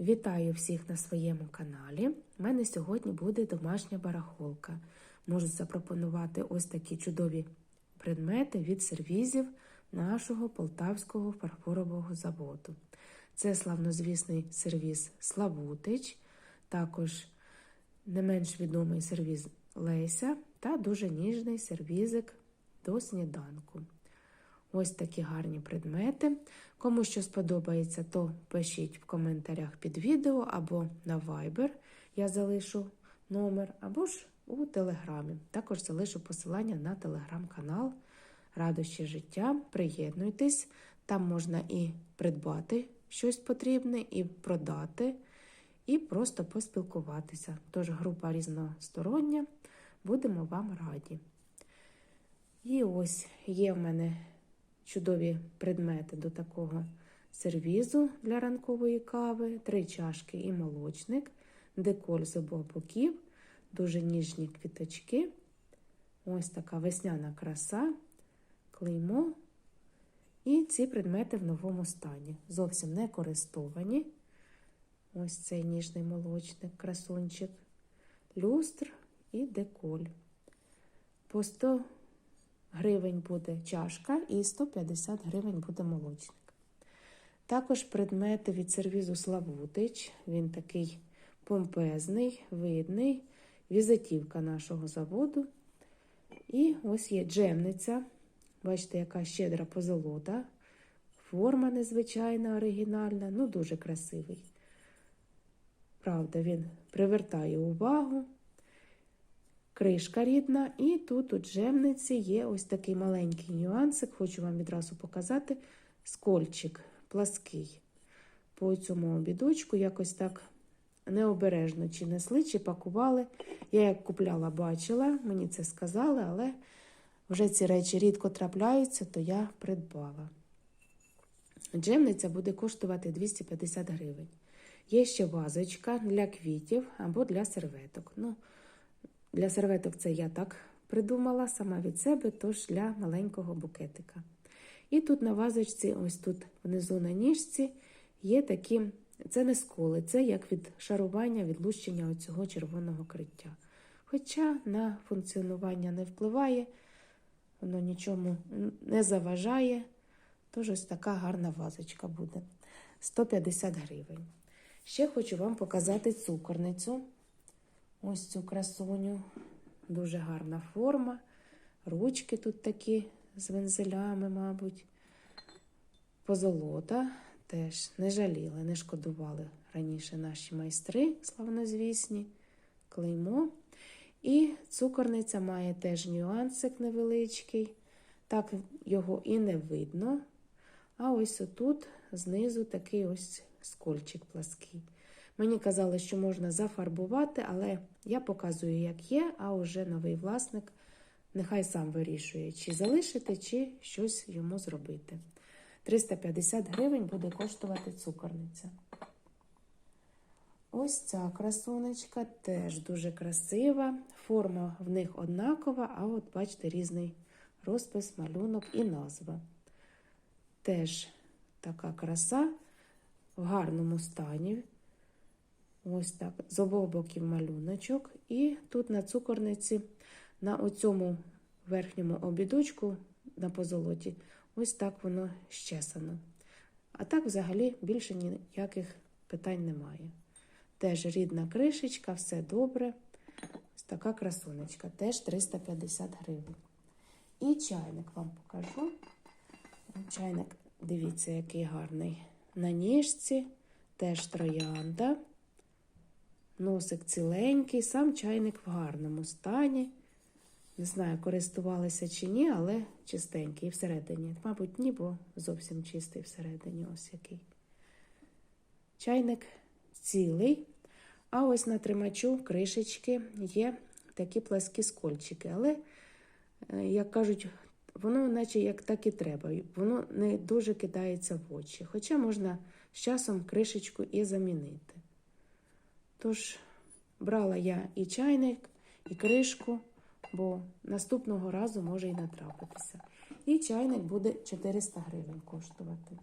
Вітаю всіх на своєму каналі. У мене сьогодні буде домашня барахолка. Можу запропонувати ось такі чудові предмети від сервізів нашого полтавського фарфорового заводу. Це славнозвісний сервіз Славутич, також не менш відомий сервіз Леся та дуже ніжний сервізик до сніданку. Ось такі гарні предмети. Кому що сподобається, то пишіть в коментарях під відео або на Viber. Я залишу номер, або ж у Телеграмі. Також залишу посилання на телеграм-канал Радощі життя. Приєднуйтесь, там можна і придбати щось потрібне, і продати, і просто поспілкуватися. Тож група різностороння. Будемо вам раді. І ось є в мене чудові предмети до такого сервізу для ранкової кави, три чашки і молочник, деколь з обох боків, дуже ніжні квіточки. Ось така весняна краса, клеймо. І ці предмети в новому стані. Зовсім не користовані. Ось цей ніжний молочник, красунчик, люстр і деколь. По 100 гривень буде чашка і 150 гривень буде молочник. Також предмети від сервізу Славутич. Він такий помпезний, видний, візитівка нашого заводу. І ось є джемниця. Бачите, яка щедра позолота. Форма незвичайна, оригінальна, ну дуже красивий. Правда, він привертає увагу кришка рідна, і тут у джемниці є ось такий маленький нюансик, хочу вам відразу показати скольчик плаский. По цьому обідочку якось так необережно чи несли, чи пакували. Я як купляла, бачила, мені це сказали, але вже ці речі рідко трапляються, то я придбала. Джемниця буде коштувати 250 гривень. Є ще вазочка для квітів або для серветок. Ну, для серветок це я так придумала сама від себе, тож для маленького букетика. І тут на вазочці, ось тут внизу на ніжці, є такі, це не сколи, це як від шарування, відлущення оцього червоного криття. Хоча на функціонування не впливає, воно нічому не заважає. Тож ось така гарна вазочка буде. 150 гривень. Ще хочу вам показати цукорницю. Ось цю красуню. Дуже гарна форма. Ручки тут такі з вензелями, мабуть. Позолота теж не жаліли, не шкодували раніше наші майстри, славнозвісні, клеймо. І цукорниця має теж нюансик невеличкий. Так його і не видно. А ось отут знизу такий ось скольчик плаский. Мені казали, що можна зафарбувати, але я показую, як є, а вже новий власник нехай сам вирішує, чи залишити, чи щось йому зробити. 350 гривень буде коштувати цукорниця. Ось ця красунечка теж дуже красива. Форма в них однакова, а от, бачите, різний розпис, малюнок і назва. Теж така краса в гарному стані. Ось так, з обох боків малюночок. І тут на цукорниці, на оцьому верхньому обідочку на позолоті, ось так воно щесано. А так, взагалі, більше ніяких питань немає. Теж рідна кришечка, все добре. Ось така красунечка, теж 350 гривень. І чайник вам покажу. Чайник, дивіться, який гарний. На ніжці теж троянда. Носик ціленький, сам чайник в гарному стані. Не знаю, користувалися чи ні, але чистенький всередині. Мабуть, ні, бо зовсім чистий всередині ось який. Чайник цілий. А ось на тримачу кришечки є такі пласкі скольчики. Але, як кажуть, воно, наче як так і треба, воно не дуже кидається в очі. Хоча можна з часом кришечку і замінити. Тож, брала я і чайник, і кришку, бо наступного разу може і натрапитися. І чайник буде 400 гривень коштувати.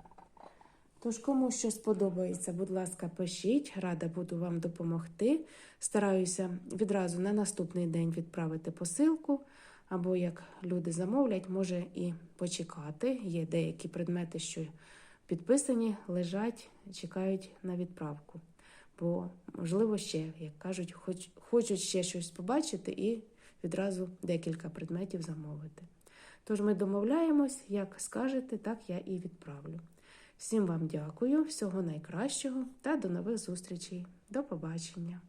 Тож, кому що сподобається, будь ласка, пишіть, рада буду вам допомогти. Стараюся відразу на наступний день відправити посилку, або як люди замовлять, може і почекати. Є деякі предмети, що підписані, лежать, чекають на відправку. Бо, можливо, ще, як кажуть, хоч, хочуть ще щось побачити і відразу декілька предметів замовити. Тож ми домовляємось, як скажете, так я і відправлю. Всім вам дякую, всього найкращого та до нових зустрічей. До побачення!